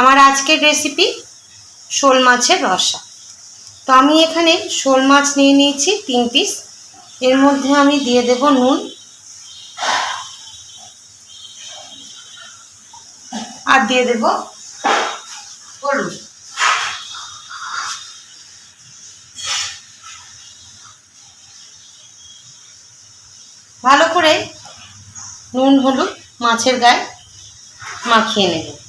আমার আজকের রেসিপি শোল মাছের রসা। তো আমি এখানে শোল মাছ নিয়ে নিয়েছি তিন পিস এর মধ্যে আমি দিয়ে দেব নুন আর দিয়ে দেব হলুদ। ভালো করে নুন হলুদ মাছের গায়ে মাখিয়ে নেব।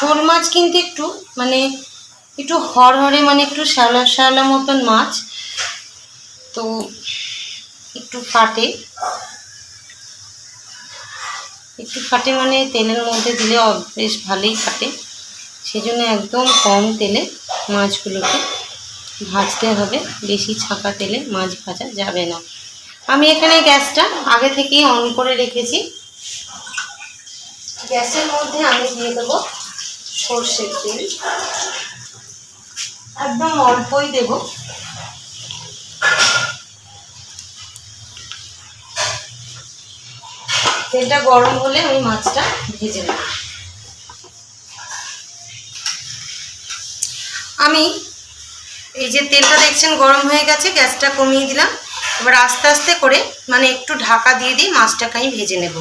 শোল মাছ কিন্তু একটু মানে একটু হরহরে মানে একটু শ্যাওলা শ্যাওলা মতন মাছ। তো একটু ফাটে। একটু ফাটে মানে তেলের মধ্যে দিলে বেশ ভালোই ফাটে। সেজন্য একদম কম তেলে মাছগুলোকে ভাজতে হবে। বেশি ছাঁকা তেলে মাছ ভাজা যাবে না। আমি এখানে গ্যাসটা আগে থেকেই অন করে রেখেছি। গ্যাসের মধ্যে আমি দিয়ে দেবো সর্ষের তেল। একদম অল্পই দেব। তেলটা গরম হলে আমি মাছটা ভেজে নেব। আমি এই যে তেলটা দেখছেন গরম হয়ে গেছে, গ্যাসটা কমিয়ে দিলাম। এবার আস্তে আস্তে করে মানে একটু ঢাকা দিয়ে দিয়ে মাছটাকে আমি ভেজে নেব।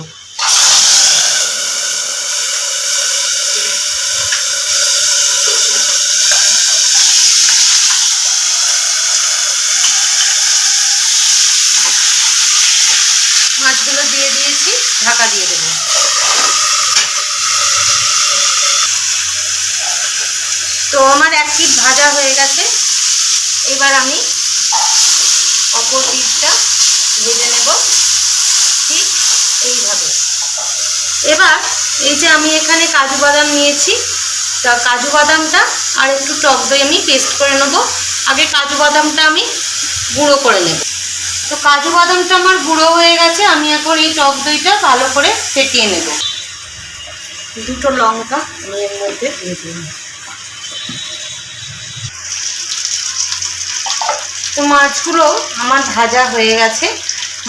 মাছগুলো দিয়ে দিয়েছি, ঢাকা দিয়ে দেবো। তো আমার এক পিঠ ভাজা হয়ে গেছে। এবার আমি অপর পিঠটা ভেজে নেব। ঠিক এইভাবে। এবার এই যে আমি এখানে কাজু বাদাম নিয়েছি, তা কাজু বাদামটা আর একটু টক দই আমি পেস্ট করে নেব। আগে কাজু বাদামটা আমি গুঁড়ো করে নেব। তো কাজু বাদামটা আমার গুঁড়ো হয়ে গেছে, আমি এখন এই টক দইটা ভালো করে ফেটিয়ে নেব। দুটো লঙ্কা আমি এর মধ্যে দিয়ে দিলাম। তো মাছগুলো আমার ভাজা হয়ে গেছে,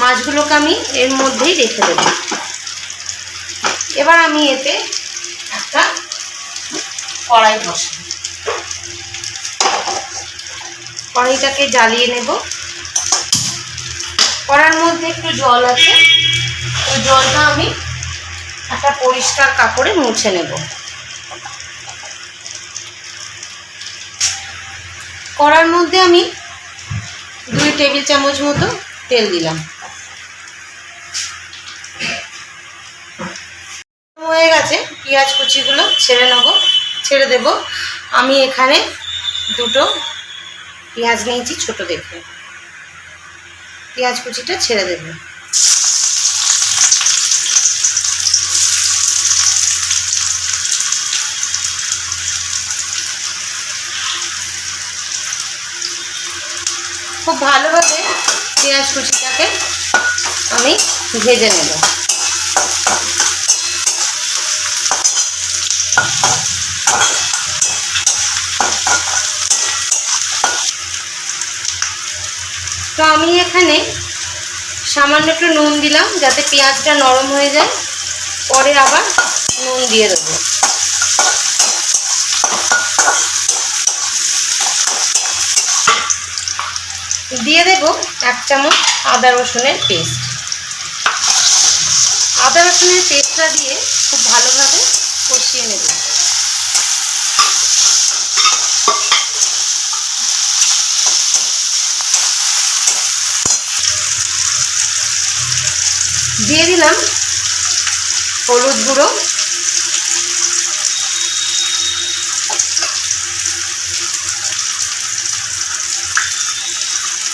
মাছগুলোকে আমি এর মধ্যেই রেখে দেবো। এবার আমি এতে একটা কড়াই বসাই কড়াইটাকে জ্বালিয়ে নেব। কড়ার মধ্যে একটু জল আছে। ওই জলটা আমি একটা পরিষ্কার কাপড়ে মুছে নেব। কড়ার মধ্যে আমি দুই টেবিল চামচ মতো তেল দিলাম। হয়ে গেছে, পেঁয়াজ কুচিগুলো ছেড়ে নেব, ছেড়ে দেব। আমি এখানে দুটো পেঁয়াজ নিয়েছি, ছোট দেখে। পেঁয়াজ কুচিটা ছেড়ে দেবে। খুব ভালোভাবে পেঁয়াজ কুচিটাকে আমি ভেজে নেব। তো আমি এখানে সামান্য একটু নুন দিলাম যাতে পেঁয়াজটা নরম হয়ে যায়। পরে আবার নুন দিয়ে দেবো। দিয়ে দেব এক চামচ আদা রসুনের পেস্ট। আদা রসুনের পেস্টটা দিয়ে খুব ভালোভাবে কষিয়ে নেব। দিয়ে দিলাম হলুদ গুঁড়ো।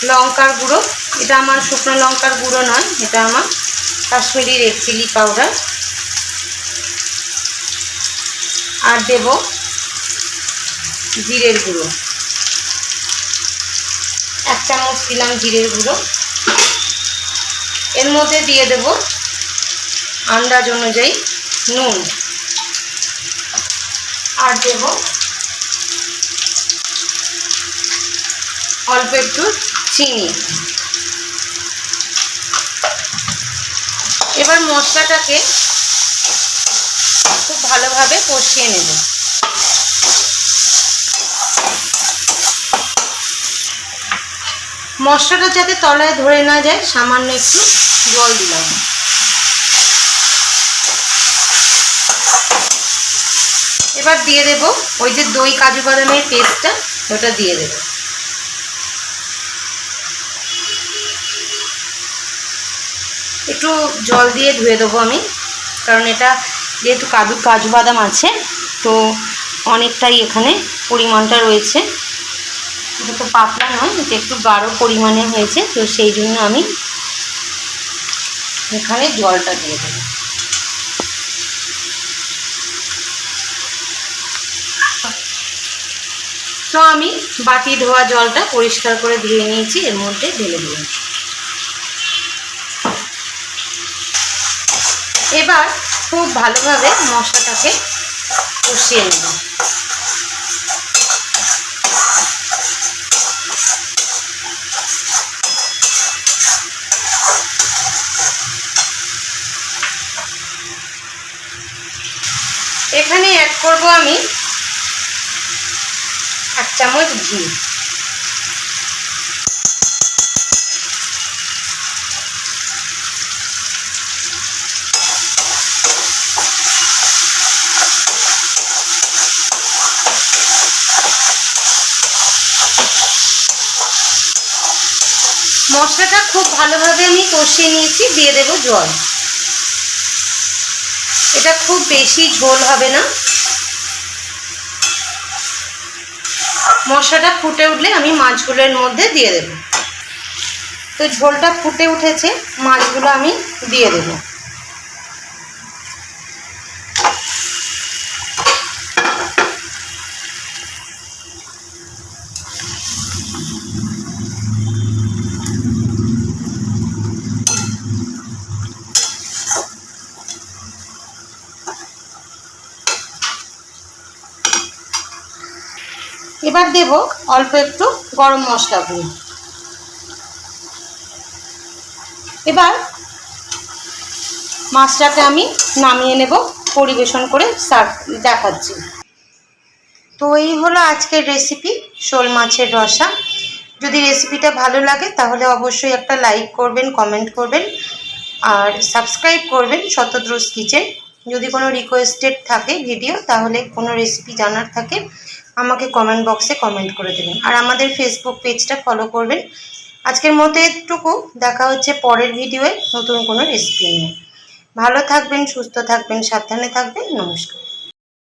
লঙ্কার গুঁড়ো। এটা আমার শুকনো লঙ্কার গুঁড়ো নয়, এটা আমার কাশ্মীরি রেড চিলি পাউডার। আর দেব জিরের গুঁড়ো। এক চামচ দিলাম জিরের গুঁড়ো। এর মধ্যে দিয়ে দেব আন্দাজ অনুযায়ী নুন। আর দেব অল্প একটু চিনি। এবার মশলাটাকে খুব ভালোভাবে কষিয়ে নেব। মশলাটা যাতে তলায় ধরে না যায়, সামান্য একটু জল দিলাম। এবার দিয়ে দেব ওই যে দই কাজু বাদামের পেস্টটা, ওটা দিয়ে দেব। একটু জল দিয়ে ধুয়ে দেবো আমি, কারণ এটা যেহেতু কাজু কাজু বাদাম আছে, তো অনেকটাই এখানে পরিমাণটা রয়েছে। এটা তো পাতলা নয় এটা একটু গাঢ় পরিমাণে হয়েছে, তো সেই জন্য আমি এখানে জলটা দিয়ে দেবো। তো আমি বাটি ধোয়া জলটা পরিষ্কার করে ধুয়ে নিয়েছি, এর মধ্যে ঢেলে দিলাম। এবার খুব ভালোভাবে মশলাটাকে কষিয়ে নেব। এখানে অ্যাড করব আমি এক চামচ ঘি। মশলাটা খুব ভালোভাবে আমি কষিয়ে নিয়েছি, দিয়ে দেব জল। এটা খুব বেশি ঝোল হবে না। মশলাটা ফুটে উঠলে আমি মাছগুলোর মধ্যে দিয়ে দেব। তো ঝোলটা ফুটে উঠেছে, মাছগুলো আমি দিয়ে দেব। এবার দেব অল্প একটু গরম মশলা গুঁড়ো। এবার মাছটাকে আমি নামিয়ে নেব, পরিবেশন করে সার্ভ দেখাচ্ছি। তো এই হলো আজকের রেসিপি শোল মাছের রসা। যদি রেসিপিটা ভালো লাগে, তাহলে অবশ্যই একটা লাইক করবেন কমেন্ট করবেন, আর সাবস্ক্রাইব করবেন শতদ্রুস কিচেন। যদি কোনো রিকোয়েস্টেড থাকে ভিডিও তাহলে কোনো রেসিপি জানার থাকে আমাকে কমেন্ট বক্সে কমেন্ট করে দেবেন। আর আমাদের ফেসবুক পেজটা ফলো করবেন। আজকের মতো এটুকু। দেখা হচ্ছে পরের ভিডিওয়ে নতুন কোনো রেসিপি নিয়ে। ভালো থাকবেন, সুস্থ থাকবেন, সাবধানে থাকবেন। নমস্কার।